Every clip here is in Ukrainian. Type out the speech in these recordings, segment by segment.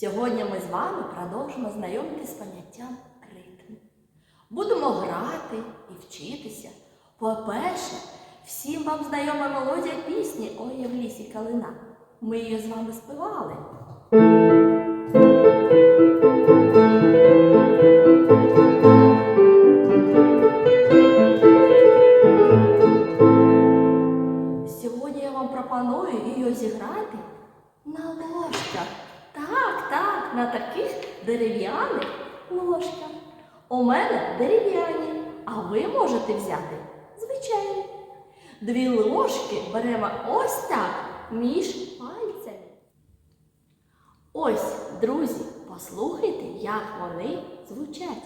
Сьогодні ми з вами продовжимо знайомитися з поняттям ритм. Будемо грати і вчитися. По-перше, всім вам знайома мелодія пісні Ой, я в лісі калина. Ми її з вами співали. Сьогодні я вам пропоную її зіграти на ложках. Так, так, на таких дерев'яних ложках. У мене дерев'яні, а ви можете взяти звичайні. Дві ложки беремо ось так між пальцями. Ось, друзі, послухайте, як вони звучать.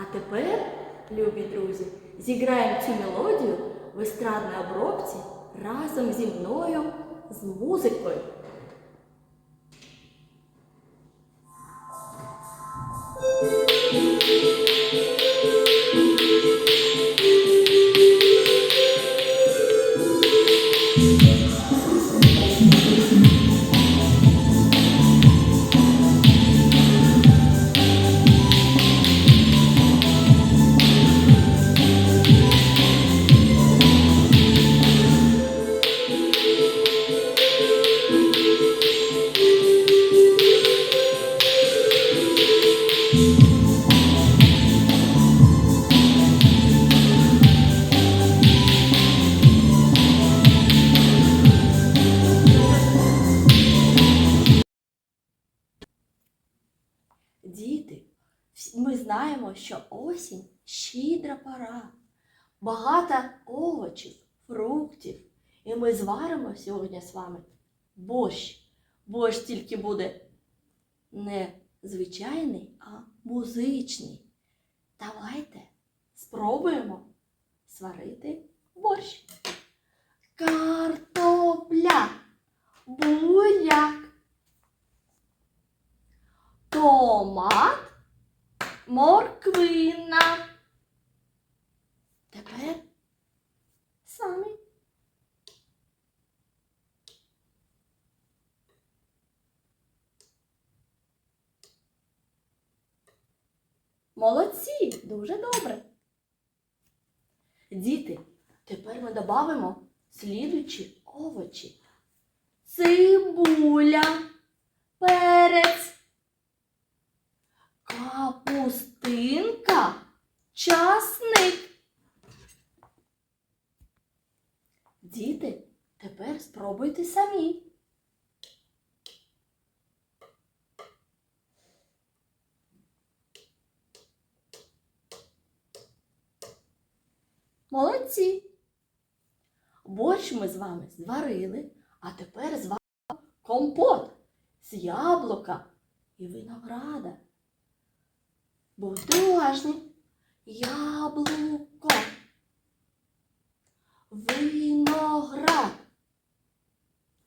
А тепер, любі друзі, зіграємо цю мелодію в естрадній обробці разом зі мною з музикою. Діти, ми знаємо, що осінь щедра пора, багато овочів, фруктів. І ми зваримо сьогодні з вами борщ. Борщ тільки буде не звичайний, а музичний. Давайте спробуємо сварити борщ. Картопля, буряк, томат, морквина. Тепер самі. Молодці, дуже добре. Діти, тепер ми додамо слідуючі овочі. Цибуля, перець, капустинка, часник. Діти, тепер спробуйте самі. Молодці! Борщ ми з вами зварили, а тепер зваримо компот з яблука і винограда. Будьте уважні. Яблуко. Виноград.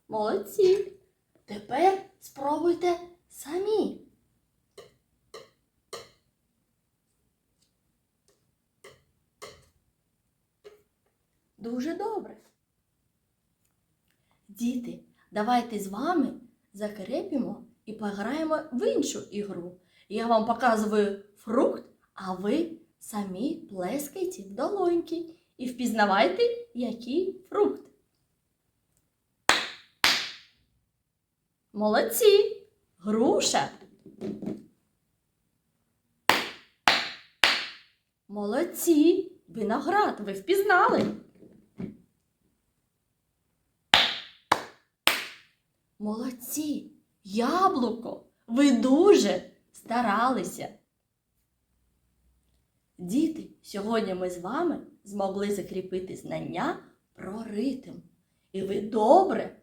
Молодці. Тепер спробуйте самі. Дуже добре. Діти, давайте з вами закрепимо і пограємо в іншу ігру. Я вам показую фрукт, а ви самі плескайте в долоньки і впізнавайте, який фрукт. Молодці! Груша. Молодці! Виноград, ви впізнали. Молодці! Яблуко! Ви дуже старалися. Діти, сьогодні ми з вами змогли закріпити знання про ритм. І ви добре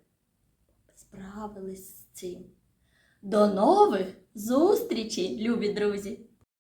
справились з цим. До нових зустрічей, любі друзі!